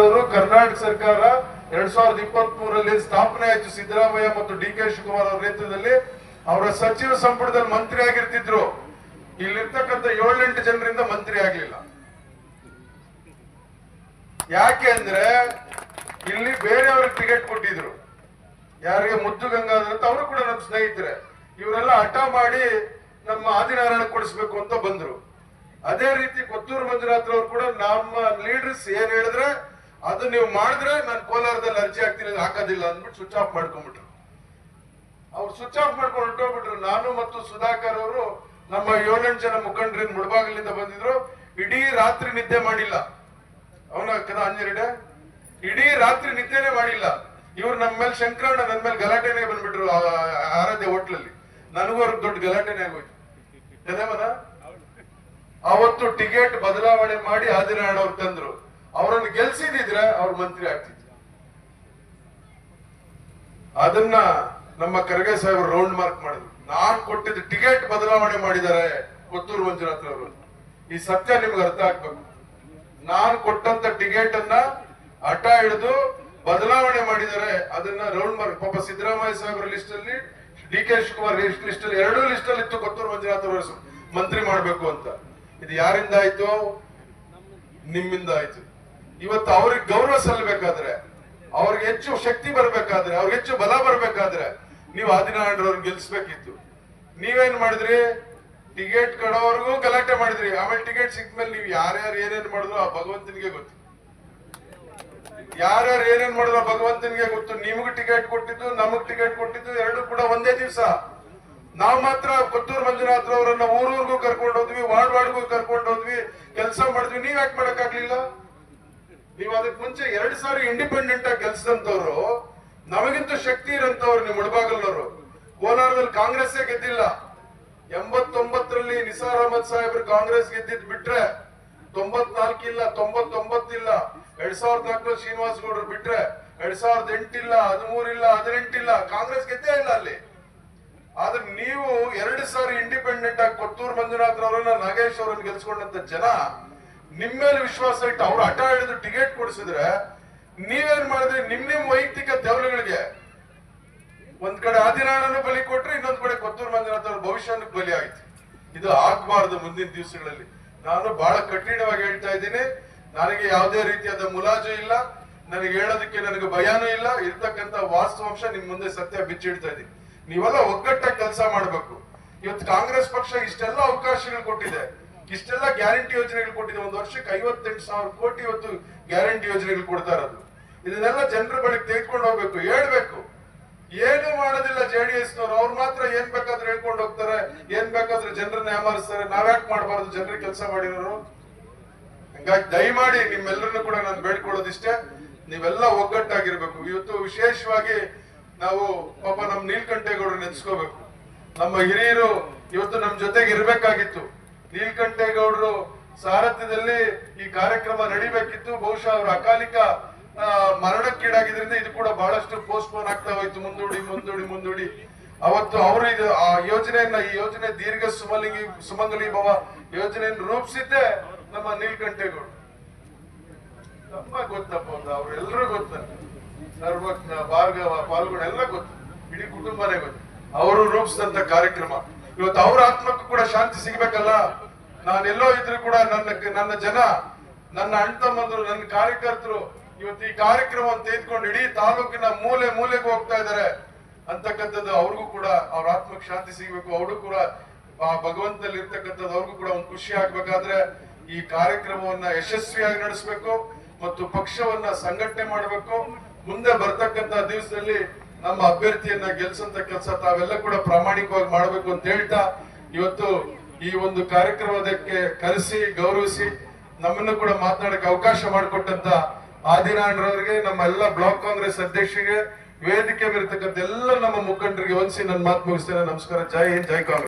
ಅವರು ಕರ್ನಾಟಕ ಸರ್ಕಾರ ಎರಡ್ ಸಾವಿರದ ಇಪ್ಪತ್ತ್ ಮೂರಲ್ಲಿ ಸ್ಥಾಪನೆ ಆಯ್ತು ಸಿದ್ದರಾಮಯ್ಯ ಮತ್ತು ಡಿ ಕೆ ಶಿವಕುಮಾರ್ ಅವರ ನೇತೃತ್ವದಲ್ಲಿ. ಅವರ ಸಚಿವ ಸಂಪುಟದಲ್ಲಿ ಮಂತ್ರಿ ಆಗಿರ್ತಿದ್ರು. ಇಲ್ಲಿರ್ತಕ್ಕಂಥ ಏಳೆಂಟು ಜನರಿಂದ ಮಂತ್ರಿ ಆಗ್ಲಿಲ್ಲ. ಯಾಕೆ ಅಂದ್ರೆ ಇಲ್ಲಿ ಬೇರೆಯವ್ರಿಗೆ ಟಿಕೆಟ್ ಕೊಟ್ಟಿದ್ರು. ಯಾರಿಗೆ ಮುದ್ದು ಗಂಗಾಧರ್ ಅಂತ ಅವರು ಕೂಡ ನಮ್ಮ ಸ್ನೇಹಿತರೆ. ಇವರೆಲ್ಲ ಹಠ ಮಾಡಿ ನಮ್ಮ ಆದಿನಾರಾಯಣ ಕೊಡಿಸ್ಬೇಕು ಅಂತ ಬಂದ್ರು. ಅದೇ ರೀತಿ ಕೊತ್ತೂರು ಮಂಜುನಾಥ್ ಅವರು ಕೂಡ ನಮ್ಮ ಲೀಡರ್ಸ್ ಏನ್ ಹೇಳಿದ್ರೆ ಅದು ನೀವು ಮಾಡಿದ್ರೆ ನಾನು ಕೋಲಾರದಲ್ಲಿ ಅರ್ಜಿ ಹಾಕ್ತೀನಿ ಹಾಕೋದಿಲ್ಲ ಅಂದ್ಬಿಟ್ಟು ಸ್ವಿಚ್ ಆಫ್ ಮಾಡ್ಕೊಂಡ್ಬಿಟ್ರು. ಅವ್ರು ಸ್ವಿಚ್ ಆಫ್ ಮಾಡ್ಕೊಂಡು ಹೊರಟೋಗ್ಬಿಟ್ರು. ನಾನು ಮತ್ತು ಸುಧಾಕರ್ ಅವರು ನಮ್ಮ ಏಳೆಂಟು ಜನ ಮುಖಂಡರಿಂದ ಮುಳಬಾಗಿಲಿಂದ ಬಂದಿದ್ರು. ಇಡೀ ರಾತ್ರಿ ನಿದ್ದೆ ಮಾಡಿಲ್ಲ. ಅವನ ಕದ ಅಂಜರಿಡೆ ಇಡೀ ರಾತ್ರಿ ನಿದ್ದೆನೆ ಮಾಡಿಲ್ಲ. ಇವ್ರು ನಮ್ಮ ಮೇಲೆ ಶಂಕರಣ್ಣ ನನ್ನ ಮೇಲೆ ಗಲಾಟೆನೆ ಬಂದ್ಬಿಟ್ರು ಆರಾಧ್ಯ ಹೋಟ್ಲಲ್ಲಿ. ನನಗೂ ಅವ್ರಿಗೆ ದೊಡ್ಡ ಗಲಾಟೆನೆ ಆಗೋಯ್ತು. ಕದೇಮನ ಅವತ್ತು ಟಿಕೆಟ್ ಬದಲಾವಣೆ ಮಾಡಿ ಆದಿನಾರಾಯಣ ಅವ್ರು ತಂದ್ರು. ಅವರನ್ನು ಗೆಲ್ಸಿದಿದ್ರೆ ಅವ್ರ ಮಂತ್ರಿ ಆಗ್ತಿದ್ರು. ಅದನ್ನ ನಮ್ಮ ಖರ್ಗೆ ಸಾಹೇಬರು ರೌಂಡ್ ಮಾರ್ಕ್ ಮಾಡಿದ್ರು. ನಾನ್ ಕೊಟ್ಟಿದ್ದ ಟಿಕೆಟ್ ಬದಲಾವಣೆ ಮಾಡಿದ್ದಾರೆ ಕೊತ್ತೂರು ಮಂಜುನಾಥ್ ಅವರು. ಈ ಸತ್ಯ ನಿಮ್ಗೆ ಅರ್ಥ ಆಗ್ಬೇಕು. ನಾನು ಕೊಟ್ಟಂತ ಟಿಕೆಟ್ ಅನ್ನ ಹಠ ಹಿಡಿದು ಬದಲಾವಣೆ ಮಾಡಿದ್ದಾರೆ. ಅದನ್ನ ರೌಂಡ್ ಮಾರ್ಕ್ ಪಾಪ ಸಿದ್ದರಾಮಯ್ಯ ಸಾಹೇಬ್ರ ಲಿಸ್ಟ್ ಅಲ್ಲಿ, ಡಿ ಕೆ ಶಿವಕುಮಾರ್ ಲಿಸ್ಟ್ ಅಲ್ಲಿ ಎರಡೂ ಲಿಸ್ಟ್ ಅಲ್ಲಿ ಇತ್ತು ಕೊತ್ತೂರು ಮಂಜುನಾಥ್ ಅವರು ಮಂತ್ರಿ ಮಾಡ್ಬೇಕು ಅಂತ. ಇದು ಯಾರಿಂದ ಆಯ್ತು? ನಿಮ್ಮಿಂದ ಆಯ್ತು. ಇವತ್ತು ಅವ್ರಿಗೆ ಗೌರವ ಸಲ್ಲಬೇಕಾದ್ರೆ, ಅವ್ರಿಗೆ ಹೆಚ್ಚು ಶಕ್ತಿ ಬರ್ಬೇಕಾದ್ರೆ, ಅವ್ರಿಗೆ ಹೆಚ್ಚು ಬಲ ಬರ್ಬೇಕಾದ್ರೆ ನೀವು ಆದಿನಾರಾಯಣರವ್ರನ್ನ ಗೆಲ್ಸ್ಬೇಕಿತ್ತು ನೀವೇನ್ ಮಾಡಿದ್ರಿ? ಟಿಕೆಟ್ ಕೊಡೋವರೆಗೂ ಗಲಾಟೆ ಮಾಡಿದ್ರಿ. ಆಮೇಲೆ ಟಿಕೆಟ್ ಸಿಕ್ಮೇಲೆ ನೀವು ಯಾರ್ಯಾರು ಏನೇನ್ ಮಾಡಿದ್ರು ಆ ಭಗವಂತನಿಗೆ ಗೊತ್ತು. ಯಾರ್ಯಾರು ಏನೇನ್ ಮಾಡಿದ್ರು ಭಗವಂತನಿಗೆ ಗೊತ್ತು. ನಿಮಗೆ ಟಿಕೆಟ್ ಕೊಟ್ಟಿದ್ದು, ನಮಗ್ ಟಿಕೆಟ್ ಕೊಟ್ಟಿದ್ದು ಎರಡು ಕೂಡ ಒಂದೇ ದಿವಸ. ನಾವ್ ಮಾತ್ರ ಕೊತ್ತೂರು ಮಂಜುನಾಥ್ ಅವರನ್ನ ಊರೂರ್ಗೂ ಕರ್ಕೊಂಡು ಹೋದ್ವಿ, ವಾರ್ಡ್ ವಾರ್ಡ್ಗೂ ಕರ್ಕೊಂಡು ಹೋದ್ವಿ. ಕೆಲಸ ಮಾಡಿದ್ವಿ. ನೀವ್ ಯಾಕೆ ಮಾಡಕ್ಕಾಗ್ಲಿಲ್ಲ? ನೀವು ಅದಕ್ಕೆ ಮುಂಚೆ ಎರಡ್ ಸಾವಿರ ಇಂಡಿಪೆಂಡೆಂಟ್ ಆಗಿ ಗೆಲ್ಸಿದಂತವ್ರು ನಮಗಿಂತ ಶಕ್ತಿ ಇರಂತವ್ರು ನೀವು ಮುಳಬಾಗಲ್ನವರು. ಕೋಲಾರದಲ್ಲಿ ಕಾಂಗ್ರೆಸ್ಸೇ ಗೆದ್ದಿಲ್ಲ. ಎಂಬತ್ತೊಂಬತ್ತರಲ್ಲಿ ನಿಸಾರ್ ಅಹಮದ್ ಸಾಹೇಬ್ರು ಕಾಂಗ್ರೆಸ್ ಗೆದ್ದಿದ್ ಬಿಟ್ರೆ ತೊಂಬತ್ನಾಲ್ಕಿಲ್ಲ, ತೊಂಬತ್ತೊಂಬತ್ತಿಲ್ಲ, ಎರಡ್ ಸಾವಿರದ ನಾಲ್ಕರಲ್ಲಿ ಶ್ರೀನಿವಾಸ ಗೌಡರು ಬಿಟ್ರೆ ಎರಡ್ ಸಾವಿರದ ಎಂಟಿಲ್ಲ, ಹದಿಮೂರಿಲ್ಲ, ಹದಿನೆಂಟಿಲ್ಲ, ಕಾಂಗ್ರೆಸ್ ಗೆದ್ದೇ ಇಲ್ಲ ಅಲ್ಲಿ. ಆದ್ರೆ ನೀವು ಎರಡು ಸಾವಿರ ಇಂಡಿಪೆಂಡೆಂಟ್ ಆಗಿ ಕೊತ್ತೂರು ಮಂಜುನಾಥ್ ಅವರನ್ನ ನಾಗೇಶ್ ಅವರನ್ನ ಗೆಲ್ಸ್ಕೊಂಡಂತ ಜನ ನಿಮ್ ಮೇಲೆ ವಿಶ್ವಾಸ ಇಟ್ಟು ಅವ್ರು ಹಠ ಹಿಡಿದು ಟಿಕೆಟ್ ಕೊಡಿಸಿದ್ರೆ ನೀವೇನ್ ಮಾಡಿದ್ರಿ? ನಿಮ್ ನಿಮ್ ವೈಯಕ್ತಿಕ ದೇವರುಗಳಿಗೆ ಒಂದ್ ಕಡೆ ಆದಿನಾರಾಯಣ ಬಲಿ ಕೊಟ್ರೆ, ಇನ್ನೊಂದ್ ಕಡೆ ಕೊತ್ತೂರು ಮಂಜುನಾಥ್ ಭವಿಷ್ಯಕ್ಕೆ ಬಲಿ ಆಯ್ತು. ಇದು ಆಗ್ಬಾರ್ದು ಮುಂದಿನ ದಿವಸಗಳಲ್ಲಿ. ನಾನು ಬಹಳ ಕಠಿಣವಾಗಿ ಹೇಳ್ತಾ ಇದ್ದೀನಿ. ನನಗೆ ಯಾವುದೇ ರೀತಿಯಾದ ಮುಲಾಜು ಇಲ್ಲ. ನನಗೆ ಹೇಳೋದಕ್ಕೆ ನನಗೆ ಭಯನೂ ಇಲ್ಲ. ಇರ್ತಕ್ಕಂತ ವಾಸ್ತವಾಂಶ ನಿಮ್ ಮುಂದೆ ಸತ್ಯ ಬಿಚ್ಚಿಡ್ತಾ ಇದ್ದೀನಿ ನೀವೆಲ್ಲ ಒಗ್ಗಟ್ಟಾಗಿ ಕೆಲಸ ಮಾಡ್ಬೇಕು. ಇವತ್ತು ಕಾಂಗ್ರೆಸ್ ಪಕ್ಷ ಇಷ್ಟೆಲ್ಲ ಅವಕಾಶಗಳು ಕೊಟ್ಟಿದೆ. ಇಷ್ಟೆಲ್ಲ ಗ್ಯಾರಂಟಿ ಯೋಜನೆಗಳು ಕೊಟ್ಟಿದೆ. ಒಂದು ವರ್ಷಕ್ಕೆ ಐವತ್ತೆಂಟು ಸಾವಿರ ಕೋಟಿ ಇವತ್ತು ಗ್ಯಾರಂಟಿ ಯೋಜನೆಗಳು ಕೊಡ್ತಾ ಇರೋದು. ಇದನ್ನೆಲ್ಲ ಜನರ ಬಳಿಗೆ ತೆಗೆದುಕೊಂಡು ಹೋಗ್ಬೇಕು, ಹೇಳ್ಬೇಕು. ಏನು ಮಾಡೋದಿಲ್ಲ ಜೆಡಿಎಸ್ ನವರು ಅವ್ರು ಮಾತ್ರ ಏನ್ ಬೇಕಾದ್ರೂ ಹೇಳ್ಕೊಂಡು ಹೋಗ್ತಾರೆ, ಏನ್ ಬೇಕಾದ್ರೂ ಜನರನ್ನ ಯಾಮಾರಿಸ್ತಾರೆ ನಾವ್ಯಾಕ್ ಮಾಡಬಾರ್ದು ಜನರಿಗೆ ಕೆಲಸ ಮಾಡಿರೋರು? ಹಂಗಾಗಿ ದಯಮಾಡಿ ನಿಮ್ಮೆಲ್ಲರನ್ನು ಕೂಡ ನಾನು ಬೇಡ್ಕೊಳ್ಳೋದಿಷ್ಟೇ. ನೀವೆಲ್ಲ ಒಗ್ಗಟ್ಟಾಗಿರ್ಬೇಕು. ಇವತ್ತು ವಿಶೇಷವಾಗಿ ನಾವು ಪಾಪ ನಮ್ ನೀಲ್ಕಂಠೇಗೌಡರು ನೆನ್ಸ್ಕೋಬೇಕು ನಮ್ಮ ಹಿರಿಯರು ಇವತ್ತು ನಮ್ ಜೊತೆಗೆ ಇರ್ಬೇಕಾಗಿತ್ತು. ನೀಲ್ಕಂಠೇಗೌಡರು ಸಾರಥ್ಯದಲ್ಲಿ ಈ ಕಾರ್ಯಕ್ರಮ ನಡಿಬೇಕಿತ್ತು. ಬಹುಶಃ ಅವರು ಅಕಾಲಿಕ ಮರಣಕ್ಕೀಡಾಗಿದ್ರಿಂದ ಇದು ಕೂಡ ಬಹಳಷ್ಟು ಪೋಸ್ಟ್ಪೋನ್ ಆಗ್ತಾ ಹೋಯ್ತು. ಮುಂದೂಡಿ ಮುಂದೂಡಿ ಮುಂದೂಡಿ. ಅವತ್ತು ಅವರು ಇದು, ಆ ಯೋಜನೆಯನ್ನ, ಈ ಯೋಜನೆ ದೀರ್ಘ ಸುಮಲಿಂಗಿ, ಸುಮಂಗಲಿ ಭವ ಯೋಜನೆಯನ್ನು ರೂಪಿಸಿದ್ದೆ ನಮ್ಮ ನೀಲ್ಕಂಠೇಗೌಡ ನಮ್ಮ ಗೊತ್ತಪ್ಪ ಒಂದು ಅವ್ರೆಲ್ಲರೂ ಗೊತ್ತ. ಸರ್ವಜ್ಞ, ಭಾರ್ಗವ ಪಾಲ್ಗೊಂಡ ಎಲ್ಲ ಗೊತ್ತು. ಇಡೀ ಕುಟುಂಬನೇ ಗೊತ್ತು. ಅವರು ರೂಪಿಸಿದಂತ ಕಾರ್ಯಕ್ರಮ. ಇವತ್ತು ಅವ್ರ ಆತ್ಮಕ್ಕೂ ಕೂಡ ಶಾಂತಿ ಸಿಗ್ಬೇಕಲ್ಲ? ನಾನೆಲ್ಲೋ ಇದ್ರು ಕೂಡ ನನ್ನ ನನ್ನ ಜನ, ನನ್ನ ಅಣ್ಣ ತಮ್ಮಂದ್ರು ನನ್ನ ಕಾರ್ಯಕರ್ತರು ಇವತ್ತು ಈ ಕಾರ್ಯಕ್ರಮವನ್ನು ತೆಗೆದುಕೊಂಡು ಇಡೀ ತಾಲೂಕಿನ ಮೂಲೆ ಮೂಲೆಗೂ ಹೋಗ್ತಾ ಇದ್ದಾರೆ ಅಂತಕ್ಕಂಥದ್ದು ಅವ್ರಿಗೂ ಕೂಡ ಅವ್ರ ಆತ್ಮಕ್ಕೆ ಶಾಂತಿ ಸಿಗ್ಬೇಕು. ಅವ್ರಿಗೂ ಕೂಡ ಆ ಭಗವಂತನಲ್ಲಿ ಇರ್ತಕ್ಕಂಥದ್ದು ಅವ್ರಿಗೂ ಕೂಡ ಒಂದು ಖುಷಿ ಆಗ್ಬೇಕಾದ್ರೆ ಈ ಕಾರ್ಯಕ್ರಮವನ್ನ ಯಶಸ್ವಿಯಾಗಿ ನಡೆಸಬೇಕು ಮತ್ತು ಪಕ್ಷವನ್ನ ಸಂಘಟನೆ ಮಾಡಬೇಕು. ಮುಂದೆ ಬರ್ತಕ್ಕಂತ ದಿವಸದಲ್ಲಿ ನಮ್ಮ ಅಭ್ಯರ್ಥಿಯನ್ನ ಗೆಲ್ಸಂತ ಕೆಲಸ ತಾವೆಲ್ಲ ಕೂಡ ಪ್ರಾಮಾಣಿಕವಾಗಿ ಮಾಡಬೇಕು ಅಂತ ಹೇಳ್ತಾ ಇವತ್ತು ಈ ಒಂದು ಕಾರ್ಯಕ್ರಮದಕ್ಕೆ ಕರೆಸಿ, ಗೌರವಿಸಿ ನಮ್ಮನ್ನು ಕೂಡ ಮಾತನಾಡಕ್ಕೆ ಅವಕಾಶ ಮಾಡಿಕೊಟ್ಟಂತ ಆದಿನಾರಾಯಣರವರಿಗೆ, ನಮ್ಮ ಎಲ್ಲ ಬ್ಲಾಕ್ ಕಾಂಗ್ರೆಸ್ ಅಧ್ಯಕ್ಷರಿಗೆ, ವೇದಿಕೆ ಮೇಲಿರ್ತಕ್ಕಂಥ ಎಲ್ಲ ನಮ್ಮ ಮುಖಂಡರಿಗೆ ಹೊಂದಿಸಿ ನನ್ನ ಮಾತು ಮುಗಿಸ್ತೇನೆ. ನಮಸ್ಕಾರ. ಜೈ ಹಿಂದ್, ಜೈ ಕಾಂಗ್ರೆಸ್.